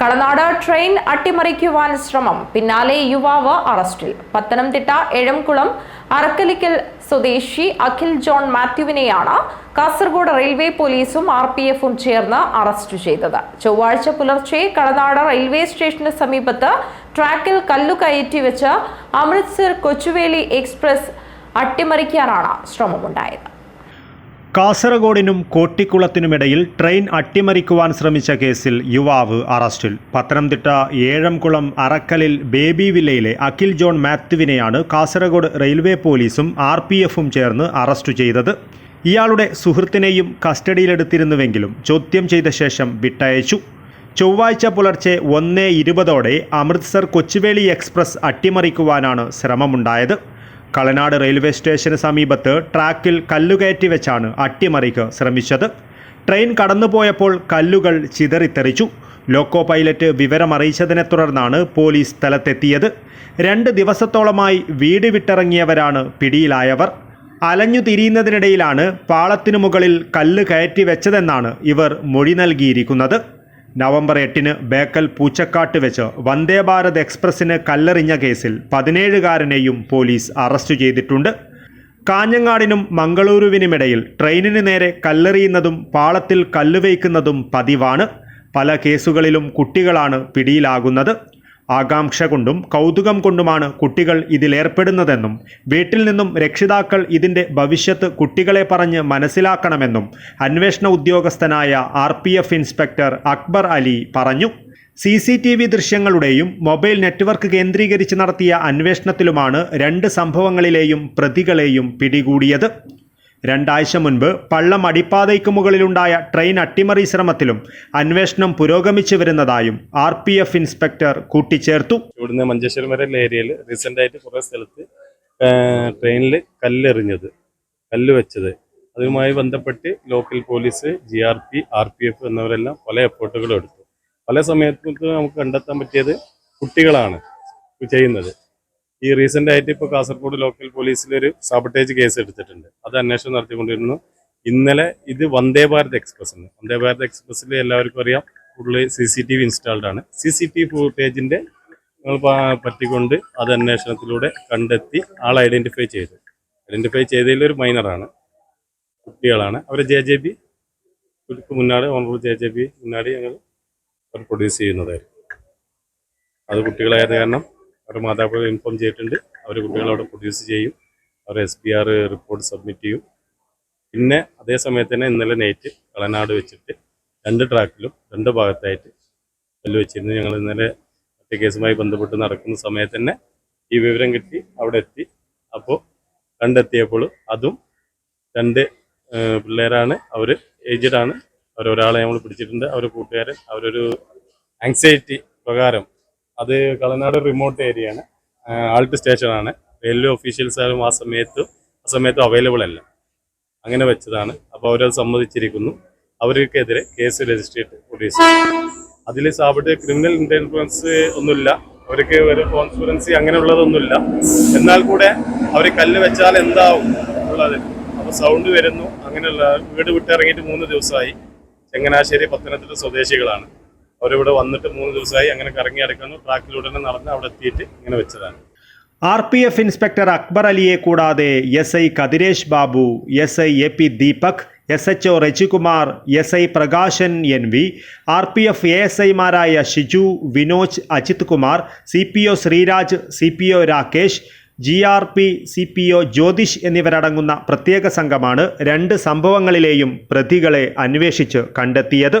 Kalanad train അട്ടിമറിക്കുവാൻ ശ്രമം. പിന്നാലെ യുവാവ് അറസ്റ്റിൽ. പത്തനംതിട്ട എഴംകുളം അറക്കലിക്കൽ സ്വദേശി അഖിൽ ജോൺ മാത്യുവിനെയാണ് കാസർഗോഡ് റെയിൽവേ പോലീസും ആർ പി എഫും ചേർന്ന് അറസ്റ്റ് ചെയ്തത്. ചൊവ്വാഴ്ച പുലർച്ചെ കളനാട് റെയിൽവേ സ്റ്റേഷന് സമീപത്ത് ട്രാക്കിൽ കല്ലു കയറ്റി വെച്ച് അമൃത്സർ കൊച്ചുവേലി എക്സ്പ്രസ് അട്ടിമറിക്കാനാണ് ശ്രമമുണ്ടായത്. കാസർഗോഡിനും കോട്ടിക്കുളത്തിനുമിടയിൽ ട്രെയിൻ അട്ടിമറിക്കുവാൻ ശ്രമിച്ച കേസിൽ യുവാവ് അറസ്റ്റിൽ. പത്തനംതിട്ട ഏഴംകുളം അറക്കലിൽ ബേബി വില്ലയിലെ അഖിൽ ജോൺ മാത്യുവിനെയാണ് കാസർഗോഡ് റെയിൽവേ പോലീസും ആർ പി എഫും ചേർന്ന് അറസ്റ്റ് ചെയ്തത്. ഇയാളുടെ സുഹൃത്തിനെയും കസ്റ്റഡിയിലെടുത്തിരുന്നുവെങ്കിലും ചോദ്യം ചെയ്ത ശേഷം വിട്ടയച്ചു. ചൊവ്വാഴ്ച പുലർച്ചെ ഒന്ന് ഇരുപതോടെ അമൃത്സർ കൊച്ചുവേളി എക്സ്പ്രസ് അട്ടിമറിക്കുവാനാണ് ശ്രമമുണ്ടായത്. കളനാട് റെയിൽവേ സ്റ്റേഷന് സമീപത്ത് ട്രാക്കിൽ കല്ലുകയറ്റി വെച്ചാണ് അട്ടിമറിക്ക് ശ്രമിച്ചത്. ട്രെയിൻ കടന്നുപോയപ്പോൾ കല്ലുകൾ ചിതറിത്തെറിച്ചു. ലോക്കോ പൈലറ്റ് വിവരമറിയിച്ചതിനെ തുടർന്നാണ് പോലീസ് സ്ഥലത്തെത്തിയത്. രണ്ട് ദിവസത്തോളമായി വീട് വിട്ടിറങ്ങിയവരാണ് പിടിയിലായവർ. അലഞ്ഞു തിരിയുന്നതിനിടയിലാണ് പാളത്തിനു മുകളിൽ കല്ല് കയറ്റി വെച്ചതെന്നാണ് ഇവർ മൊഴി നൽകിയിരിക്കുന്നത്. നവംബർ എട്ടിന് ബേക്കൽ പൂച്ചക്കാട്ട് വെച്ച് വന്ദേ ഭാരത് കല്ലെറിഞ്ഞ കേസിൽ പതിനേഴുകാരനെയും പോലീസ് അറസ്റ്റ് ചെയ്തിട്ടുണ്ട്. കാഞ്ഞങ്ങാടിനും മംഗളൂരുവിനുമിടയിൽ ട്രെയിനിന് നേരെ കല്ലെറിയുന്നതും പാളത്തിൽ കല്ലുവയ്ക്കുന്നതും പതിവാണ്. പല കേസുകളിലും കുട്ടികളാണ് പിടിയിലാകുന്നത്. ആകാംക്ഷ കൊണ്ടും കൗതുകം കൊണ്ടുമാണ് കുട്ടികൾ ഇതിലേർപ്പെടുന്നതെന്നും വീട്ടിൽ നിന്നും രക്ഷിതാക്കൾ ഇതിന്റെ ഭവിഷ്യത്ത് കുട്ടികളെ പറഞ്ഞ് മനസ്സിലാക്കണമെന്നും അന്വേഷണ ഉദ്യോഗസ്ഥനായ ആർ ഇൻസ്പെക്ടർ അക്ബർ അലി പറഞ്ഞു. സി സി ടി വി ദൃശ്യങ്ങളുടെയും മൊബൈൽ നെറ്റ്വർക്ക് കേന്ദ്രീകരിച്ച് നടത്തിയ അന്വേഷണത്തിലുമാണ് രണ്ട് സംഭവങ്ങളിലെയും പ്രതികളെയും പിടികൂടിയത്. രണ്ടാഴ്ച മുൻപ് പള്ളം അടിപ്പാതയ്ക്ക് മുകളിലുണ്ടായ ട്രെയിൻ അട്ടിമറി ശ്രമത്തിലും അന്വേഷണം പുരോഗമിച്ചു വരുന്നതായും ആർ പി എഫ് ഇൻസ്പെക്ടർ കൂട്ടിച്ചേർത്തു. ഇവിടുന്ന് മഞ്ചേശ്വരം വരെ ഏരിയയിൽ റീസെന്റ് ആയിട്ട് കുറേ സ്ഥലത്ത് ട്രെയിനിൽ കല്ലെറിഞ്ഞത് കല്ല് വെച്ചത്. അതുമായി ബന്ധപ്പെട്ട് local police G R P R P F എന്നിവരെല്ലാം പല എഫേർട്ടുകളും എടുത്തു. പല സമയത്തും നമുക്ക് കണ്ടെത്താൻ പറ്റിയത് കുട്ടികളാണ് ചെയ്യുന്നത്. ഈ റീസെന്റ് ആയിട്ട് ഇപ്പോൾ കാസർഗോഡ് ലോക്കൽ പോലീസിൽ ഒരു സാബട്ടേജ് കേസ് എടുത്തിട്ടുണ്ട്. അത് അന്വേഷണം നടത്തിക്കൊണ്ടിരുന്നു. ഇന്നലെ ഇത് വന്ദേ ഭാരത് എക്സ്പ്രസ് ആണ് വന്ദേ ഭാരത് എക്സ്പ്രസ്സിൽ എല്ലാവർക്കും അറിയാം. Full C C T V installed ആണ് സി സി ടി ഫുട്ടേജിന്റെ പറ്റിക്കൊണ്ട് അത് അന്വേഷണത്തിലൂടെ കണ്ടെത്തി ആൾ ഐഡന്റിഫൈ ചെയ്തു. ഐഡന്റിഫൈ ചെയ്തതിൽ ഒരു മൈനറാണ് കുട്ടികളാണ്. അവരെ ജെ ജെ ബി മുന്നാടി ഓണറബിൾ ജെ ജെ ബി മുന്നാടി ഞങ്ങൾ പ്രൊഡ്യൂസ് ചെയ്യുന്നതായിരുന്നു. അത് കുട്ടികളായത് കാരണം അവരുടെ മാതാപിതാക്കളെ ഇൻഫോം ചെയ്തിട്ടുണ്ട്. അവർ കുട്ടികളവിടെ പ്രൊഡ്യൂസ് ചെയ്യും. അവർ S P R report submit ചെയ്യും. പിന്നെ അതേ സമയത്ത് തന്നെ ഇന്നലെ നൈറ്റ് കളനാട് വെച്ചിട്ട് രണ്ട് ട്രാക്കിലും രണ്ട് ഭാഗത്തായിട്ട് കല്ല് വെച്ചിരുന്നു. ഞങ്ങൾ ഇന്നലെ മറ്റേ കേസുമായി ബന്ധപ്പെട്ട് നടക്കുന്ന സമയത്ത് തന്നെ ഈ വിവരം കിട്ടി. അവിടെ എത്തി. അപ്പോൾ കണ്ടെത്തിയപ്പോൾ അതും രണ്ട് പിള്ളേരാണ്. അവർ ഏജ്ഡ് ആണ്. അവരൊരാളെ നമ്മൾ പിടിച്ചിട്ടുണ്ട്. അവർ കൂട്ടുകാരൻ. അവരൊരു ആങ്സൈറ്റി പ്രകാരം അത് കളനാട് റിമോട്ട് ഏരിയ ആണ്. ആൾട്ട് സ്റ്റേഷനാണ് റെയിൽവേ ഒഫീഷ്യൽസാരും ആ സമയത്ത് ആ സമയത്ത് അവൈലബിൾ അല്ല. അങ്ങനെ വെച്ചതാണ്. അപ്പോൾ അവരത് സമ്മതിച്ചിരിക്കുന്നു. അവർക്കെതിരെ കേസ് രജിസ്റ്റർ ചെയ്തിട്ട് പോലീസ് അതിൽ സാബിട്ട് ക്രിമിനൽ ഇന്റലിജൻസ് ഒന്നുമില്ല. അവർക്ക് ഒരു കോൺസ്പിറൻസി അങ്ങനെയുള്ളതൊന്നുമില്ല. എന്നാൽ കൂടെ അവർ കല്ല് വെച്ചാൽ എന്താവും ഉള്ളത് അപ്പോൾ സൗണ്ട് വരുന്നു. അങ്ങനെയുള്ള വീട് വിട്ടിറങ്ങിയിട്ട് മൂന്ന് ദിവസമായി. ചങ്ങനാശ്ശേരി പത്തനംതിട്ട സ്വദേശികളാണ്. അവരിവിടെ വന്നിട്ട് മൂന്ന് ദിവസമായി അങ്ങനെ കറങ്ങി അടക്കുന്നു ട്രാക്കിലൂടെ നടന്ന് അവിടെ എത്തിയിട്ട് ഇങ്ങനെ വെച്ചതാണ്. R P F inspector Akbar അലിയെ കൂടാതെ S I Kathiresh Babu S I A P Deepak S H O Rajikumar S I Prakashan N V R P F A S ഐമാരായ Shiju Vinoj Ajith Kumar C P O Sreeraj C P O Rakesh G R P C P O Jyothish എന്നിവരടങ്ങുന്ന പ്രത്യേക സംഘമാണ് രണ്ട് സംഭവങ്ങളിലെയും പ്രതികളെ അന്വേഷിച്ച് കണ്ടെത്തിയത്.